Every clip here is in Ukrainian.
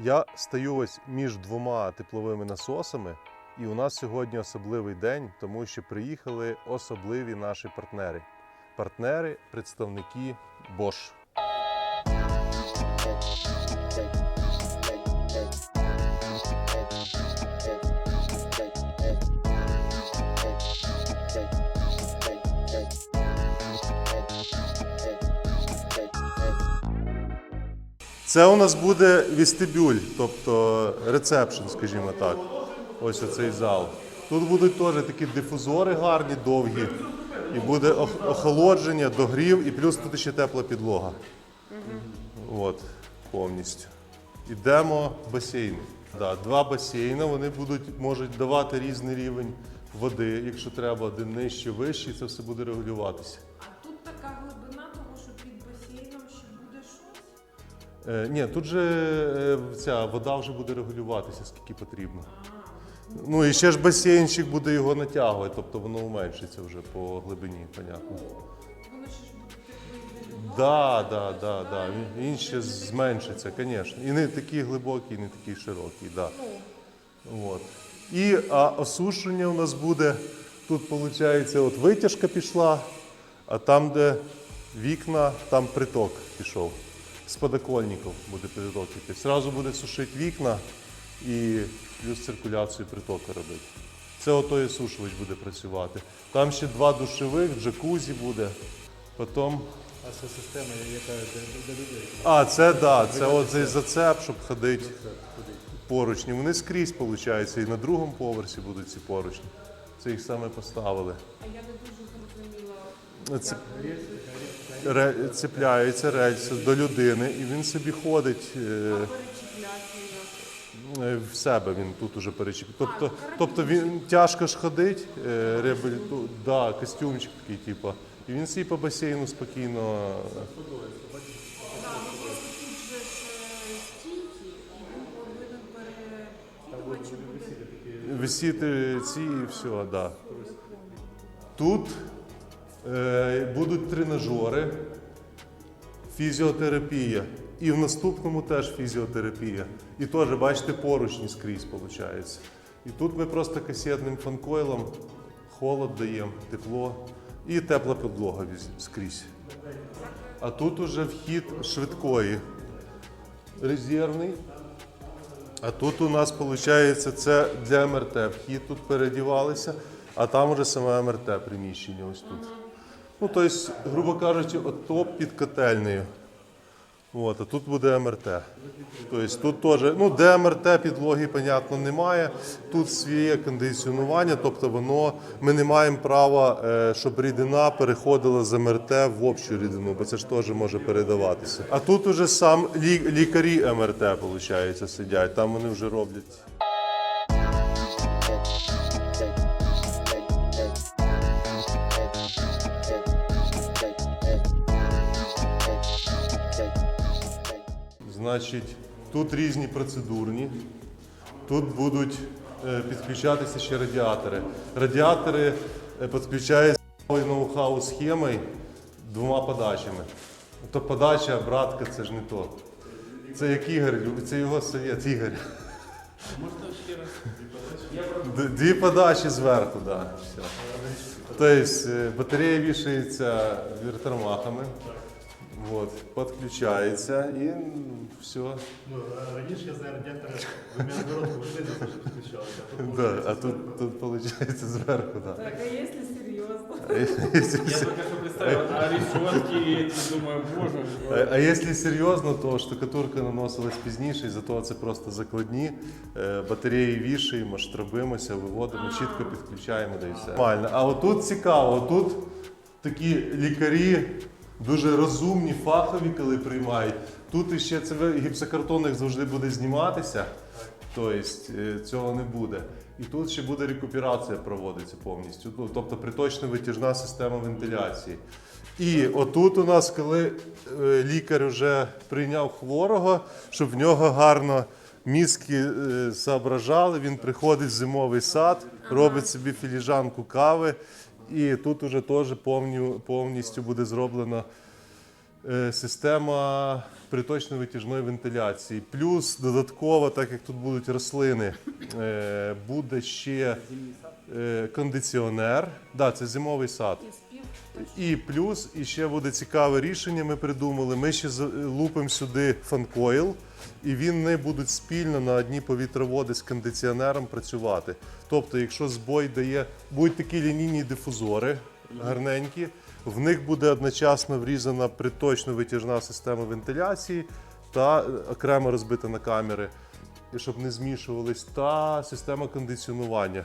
Я стою ось між двома тепловими насосами, і у нас сьогодні особливий день, тому що приїхали особливі наші партнери. Партнери, представники Bosch. Це у нас буде вестибюль, тобто рецепшн, скажімо так. Ось оцей зал. Тут будуть теж такі дифузори гарні, довгі, і буде охолодження, догрів, і плюс тут ще тепла підлога. От, повністю. Ідемо басейни. Да, два басейни, вони будуть, можуть давати різний рівень води, якщо треба, один нижче, вищий, це все буде регулюватися. А тут така Е, ні, тут же е, ця вода вже буде регулюватися, скільки потрібно. Ну і ще ж басейнчик буде його натягувати, тобто воно уменшиться вже по глибині, понятно. Воно ще ж буде і Да, да, да, да. Він- Він ще зменшиться, звісно. І не такий глибокий, і не такий широкий, да. От. І а осушення у нас буде. Тут, виходить, от витяжка пішла, а там, де вікна, там приток пішов. З подоконників буде приток іти. Зразу буде сушити вікна і плюс циркуляцію притоку робити. Це отой осушувач буде працювати. Там ще два душових, джакузі буде. Потім А це система, яка для, людей. а, це да, це от цей зацеп, щоб ходити поручні. Вони скрізь, виходить, і на другому поверсі будуть ці поручні. Це їх саме поставили. А я не дуже зрозуміла. Це цепляється рельс до людини, і він собі ходить е, е, в себе. Він тут уже перечіп. Тобто, тобто він тяжко ж ходить, е, реабіліту, да, костюмчик такий, типу. І він собі по басейну спокійно. Так, ну Висіти ці і все, да. Тут будуть тренажери, фізіотерапія. І в наступному теж фізіотерапія. І теж, бачите, поручні скрізь виходить. І тут ми просто касетним фанкойлом холод даємо, тепло і тепла підлога скрізь. А тут уже вхід швидкої. Резервний. А тут у нас виходить це для МРТ. Вхід тут передівалися, а там уже саме МРТ приміщення ось тут. Ну, тобто, грубо кажучи, от топ під котельнею. От, а тут буде МРТ. Тобто тут теж, ну, де МРТ підлоги, понятно, немає. Тут своє кондиціонування, тобто воно, ми не маємо права, е, щоб рідина переходила з МРТ в общу рідину, бо це ж теж може передаватися. А тут уже сам лі- лікарі МРТ, виходить, сидять, там вони вже роблять. Значить, тут різні процедурні. Тут будуть е, підключатися ще радіатори. Радіатори е, підключаються ноу-хау схемою двома подачами. То подача, братка, це ж не то. Це як Ігор, це його совет, Ігор. Можна ще раз? Д- Дві подачі зверху, так. Да. Тобто е, батарея вішається віртормахами. Вот, підключається і все. Ну, а раніше я знаю радіатори двома зворотку виглядно підключалися. а тут Да, виходить а тут, тут виходить зверху, так. Так, а якщо серйозно? Я только что представил, а решетки эти, думаю, боже А, а якщо серйозно, то штукатурка наносилась пізніше, і зато це просто закладні. Е, Батареї вішаємо, штрабимося, виводимо, чітко підключаємо да і все. Нормально. А отут цікаво, тут такі лікарі дуже розумні, фахові, коли приймають. Тут іще це ви- завжди буде зніматися. Тобто цього не буде. І тут ще буде рекуперація проводиться повністю. Ну, Тобто приточна витяжна система вентиляції. І отут у нас, коли е, лікар вже прийняв хворого, щоб в нього гарно мізки е, соображали, він приходить в зимовий сад, робить собі філіжанку кави, і тут уже теж повністю буде зроблено е, система приточно-витяжної вентиляції. Плюс додатково, так як тут будуть рослини, е, буде ще е, кондиціонер. Да, це зимовий сад. І плюс, і ще буде цікаве рішення. Ми придумали. Ми ще лупимо сюди фанкойл, і вони будуть спільно на одні повітроводи з кондиціонером працювати. Тобто, якщо збой дає, будуть такі лінійні дифузори гарненькі, в них буде одночасно врізана приточно-витяжна система вентиляції та е, окремо розбита на камери, і щоб не змішувались, та система кондиціонування.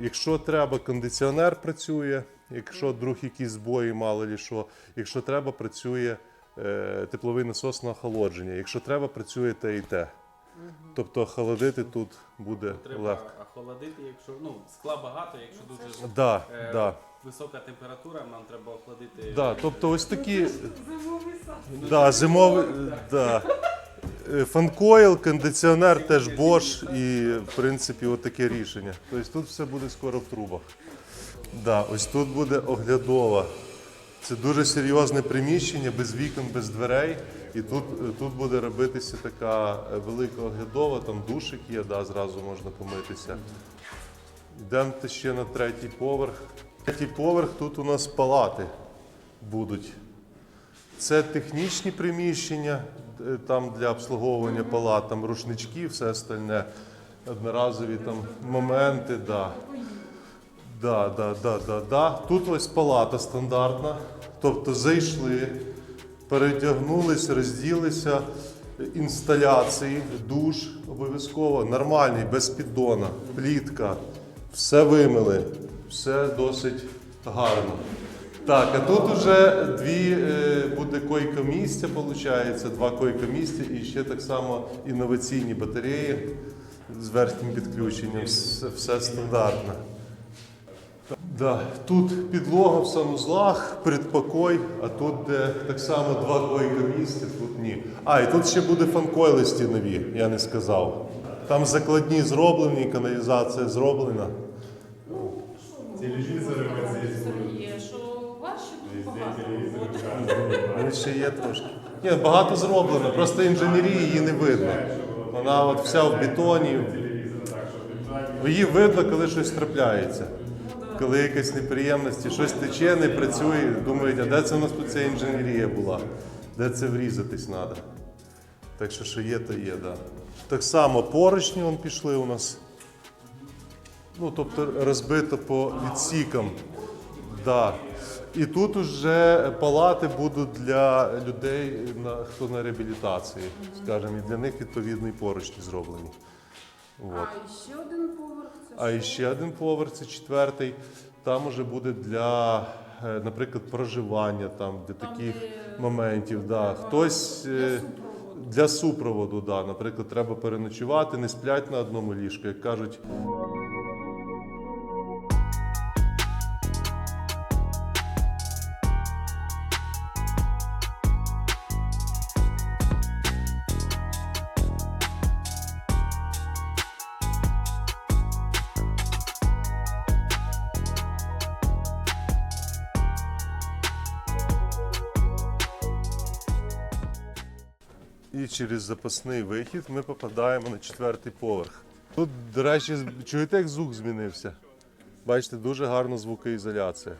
Якщо треба, кондиціонер працює. Якщо вдруг якісь збої, мало лі що, якщо треба, працює тепловий насос на охолодження. Якщо треба, працює те і те. Тобто охолодити тут буде Треба легко. охолодити, якщо ну, скла багато, якщо дуже Да, е, да, висока температура, нам треба охладити. да. Тобто ось такі Зимовий сад. да, зимовий. Да. Е, Фанкойл, кондиціонер теж Bosch і в принципі отаке рішення. Тобто тут все буде скоро в трубах. Да, ось тут буде оглядова. Це дуже серйозне приміщення, без вікон, без дверей. І тут, тут буде робитися така е, велика оглядова, там душик є, да, зразу можна помитися. Йдемо ще на третій поверх. Третій поверх тут у нас палати будуть. Це технічні приміщення, е, там для обслуговування палат, там рушнички, все остальне, одноразові там моменти. Да. Да, да, да, да, да. Тут ось палата стандартна. Тобто зайшли, передягнулись, розділися, інсталяції, душ обов'язково, нормальний, без піддона, плітка, все вимили, все досить гарно. Так, а тут вже дві е, буде койко-місця, виходить, два койко-місця і ще так само інноваційні батареї з верхнім підключенням. Все стандартно. Да, тут підлога в санузлах, предпокой, а тут де так само два койка місця, тут ні. А, і тут ще буде фанкойлисті нові, я не сказав. Там закладні зроблені, каналізація зроблена. Телевізори в цій що тут багато. Ну, ще є трошки. Ні, багато зроблено, просто інженерії її не видно. Вона от вся в бетоні. Її видно, коли щось трапляється. Коли якась неприємності, щось тече, не працює, думають, а де це у нас тут ця інженерія була? Де це врізатись треба? Так що, що є, то є, да. Так само поручні вон пішли у нас. Ну, тобто розбито по відсікам. Да. І тут уже палати будуть для людей, хто на реабілітації, скажімо, і для них відповідні поручні зроблені. От. А ще один поверх. А і ще один поверх, це четвертий. Там уже буде для, е, наприклад, проживання, там для Там, таких де моментів. Да. Хтось Для е, супроводу. для супроводу, да. наприклад, треба переночувати, не сплять на одному ліжку, як кажуть. І через запасний вихід ми попадаємо на четвертий поверх. Тут, до речі, чуєте, як звук змінився? Бачите, дуже гарна звукоізоляція.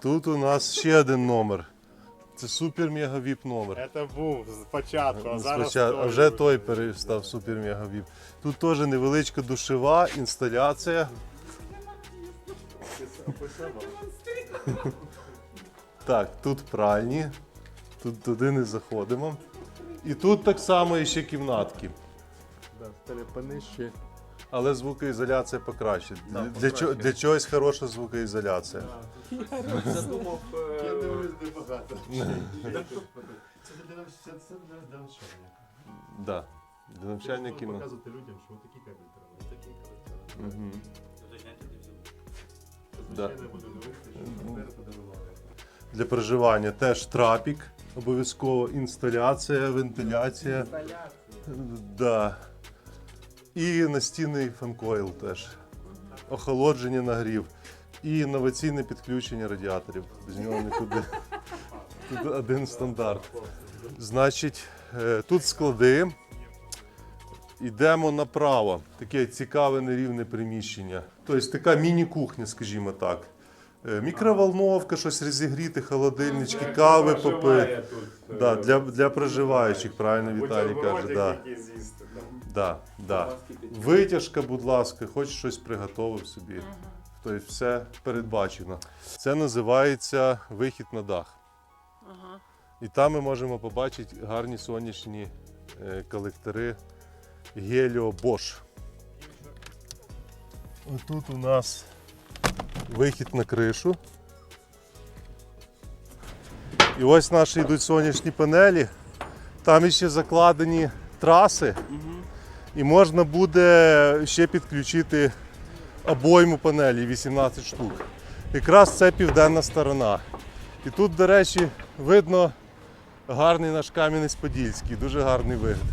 Тут у нас ще один номер. Це супер мега віп номер. Це був спочатку, а зараз Спочатку, той вже той перестав супер мега віп. Тут теж невеличка душева інсталяція. Так, тут пральні, тут туди не заходимо. І тут так само ще кімнатки. Да, стали понижче. Але звукоізоляція покраще. Да, для, чо- для чогось хороша звукоізоляція. Задумав. е, Я дивлюсь, де багато. Це для для для навчання. Да. Для навчання кіно. Показувати людям, що такі кабель треба, ось такі кабель треба. Це Да. звичайно буде дивитися, що партнери подарували. Для проживання теж трапік, обов'язково інсталяція, вентиляція. Да. І настінний фанкойл теж. Охолодження нагрів. і інноваційне підключення радіаторів. Без нього нікуди. Тут один стандарт. Значить, е, тут склади. Йдемо направо. Таке цікаве нерівне приміщення. Тобто така міні-кухня, скажімо так. Е, Мікроволновка, щось розігріти, холодильнички, кави попити. Да, для, для проживаючих, правильно Віталій каже. Да. Да, да. Витяжка, будь ласка, хоч щось приготовив собі. Тобто все передбачено. Це називається вихід на дах. Ага. І там ми можемо побачити гарні сонячні е, колектори Helio Bosch. Отут у нас вихід на кришу. І ось наші йдуть сонячні панелі. Там ще закладені траси. І можна буде ще підключити обойму панелі 18 штук. Якраз це південна сторона. І тут, до речі, видно гарний наш Кам'янець-Подільський, дуже гарний вигляд.